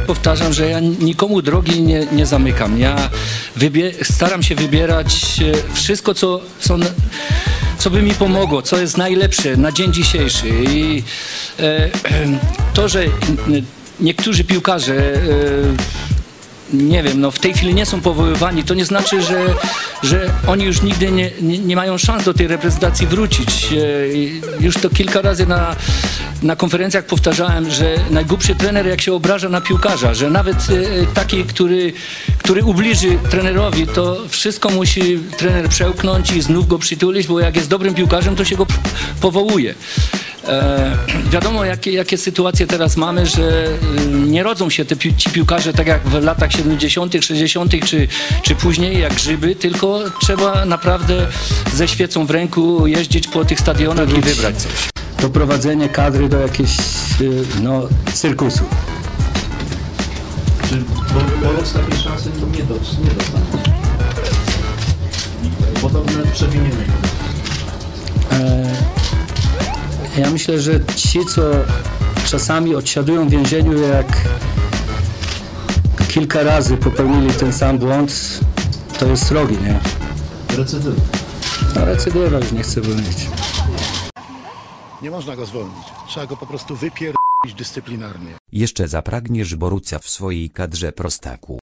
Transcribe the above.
Powtarzam, że ja nikomu drogi nie, nie zamykam. Ja staram się wybierać e, wszystko, co, co, co by mi pomogło, co jest najlepsze na dzień dzisiejszy. I e, to, że niektórzy piłkarze. E, nie wiem, no w tej chwili nie są powoływani, to nie znaczy, że, że oni już nigdy nie, nie, nie mają szans do tej reprezentacji wrócić. E, Już to kilka razy na, na konferencjach powtarzałem, że najgłupszy trener jak się obraża na piłkarza, że nawet e, taki, który, który ubliży trenerowi, to wszystko musi trener przełknąć i znów go przytulić, bo jak jest dobrym piłkarzem, to się go powołuje. E, wiadomo, jakie, jakie sytuacje teraz mamy, że y, nie rodzą się te pi- ci piłkarze tak jak w latach 70., 60. Czy, czy później, jak grzyby, tylko trzeba naprawdę ze świecą w ręku jeździć po tych stadionach i wybrać coś. Doprowadzenie kadry do jakiegoś no, cyrkusu. Czy bo Borec takiej szansy to nie, do, nie dostanie? Podobne przewinienie. E, Ja myślę, że ci, co czasami odsiadują w więzieniu, jak kilka razy popełnili ten sam błąd, to jest srogi, nie? Recydywy. A recydywa już nie chcę bronić. Nie można go zwolnić. Trzeba go po prostu wypierdolić dyscyplinarnie. Jeszcze zapragniesz Borucia w swojej kadrze prostaku.